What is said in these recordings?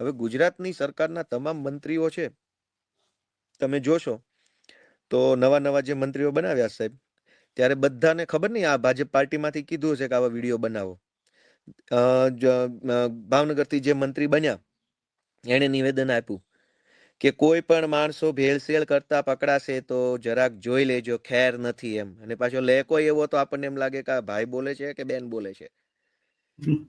હવે ગુજરાતની સરકારના તમામ મંત્રીઓ છે, તમે જોશો તો નવા નવા જે મંત્રીઓ બનાવ્યા સાહેબ, ત્યારે બધાને ખબર નહીં આ ભાજપ પાર્ટીમાંથી કીધું હશે કે આવા વીડિયો બનાવો. ભાવનગરથી જે મંત્રી બન્યા, એણે નિવેદન આપ્યું કે કોઈ પણ માણસો ભેળસેળ કરતા પકડાશે તો જરાક જોઈ લેજો, ખેર નથી એમ. અને પાછો લેકો એવો તો આપણને એમ લાગે કે આ ભાઈ બોલે છે કે બેન બોલે છે?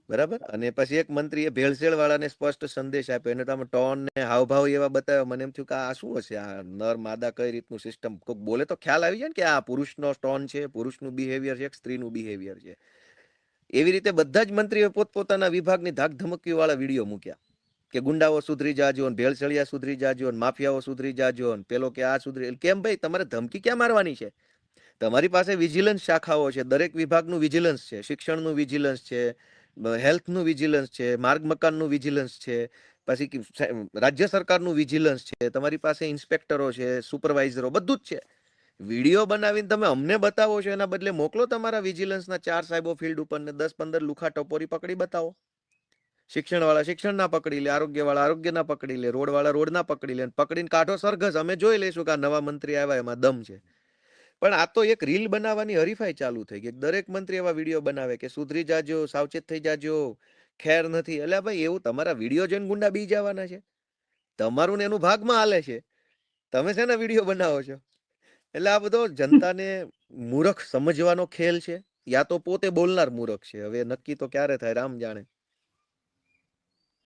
બરાબર? અને પછી એક મંત્રીએ ભેળસેળ વાળાને સ્પષ્ટ સંદેશ આપ્યો. એને તો આમ ટોન ને હાવભાવ એવા બતાવ્યો. મને એમ થયું કે આ શું હશે? આ નર માદા કઈ રીતનું સિસ્ટમ કોઈક બોલે તો ખ્યાલ આવી જાય ને કે આ પુરુષનો ટોન છે, પુરુષનું બિહેવિયર છે સ્ત્રીનું બિહેવિયર છે. એવી રીતે બધા જ મંત્રીઓ પોતપોતાના વિભાગની ધાક ધમકી વાળા વીડિયો મૂક્યા. કે ગુંડાઓ સુધરી જાજો ભેળસેળિયા સુધરી જાજો માફિયાઓ સુધરી જાજો પેલો કે આ સુધરી કેમ ભાઈ તમારે ધમકી ક્યાં મારવાની છે? તમારી પાસે વિજિલન્સ શાખાઓ છે. દરેક વિભાગનું વિજિલન્સ છે. શિક્ષણનું વિજિલન્સ છે. હેલ્થનું વિજિલન્સ છે, માર્ગ મકાનનું વિજિલન્સ છે, પછી રાજ્ય સરકારનું વિજિલન્સ છે, તમારી પાસે ઇન્સ્પેક્ટરો છે, સુપરવાઇઝરો બધું જ છે. વીડિયો બનાવીને તમે અમને બતાવો છો, એના બદલે મોકલો તમારા વિજિલન્સના ચાર સાહેબો ફિલ્ડ ઉપર ને દસ પંદર લુખા ટપોરી પકડી બતાવો. શિક્ષણ વાળા શિક્ષણ ના પકડી લે આરોગ્ય વાળા આરોગ્ય ના પકડી લે રોડ વાળા રોડ ના પકડી લે, પકડીને કાઢો સરઘસ અમે જોઈ લઈશું કે આ નવા મંત્રી આવ્યા, એમાં દમ છે. પણ આ તો એક રીલ બનાવવાની હરીફાઈ ચાલુ થઈ ગઈ. દરેક મંત્રી એવા વીડિયો બનાવે કે સુધરી જાજો સાવચેત થઈ જાજો ખેર નથી. એટલે ભાઈ એવું તમારા વીડિયો જોઈને ગુંડા બી જવાના છે? તમારું ને એનું ભાગમાં હાલે છે? તમે શેના વીડિયો બનાવો છો? એટલે આ બધો જનતાને મૂરખ સમજવાનો ખેલ છે. યા તો પોતે બોલનાર મૂરખ છે. હવે નક્કી તો ક્યારે થાય રામ જાણે.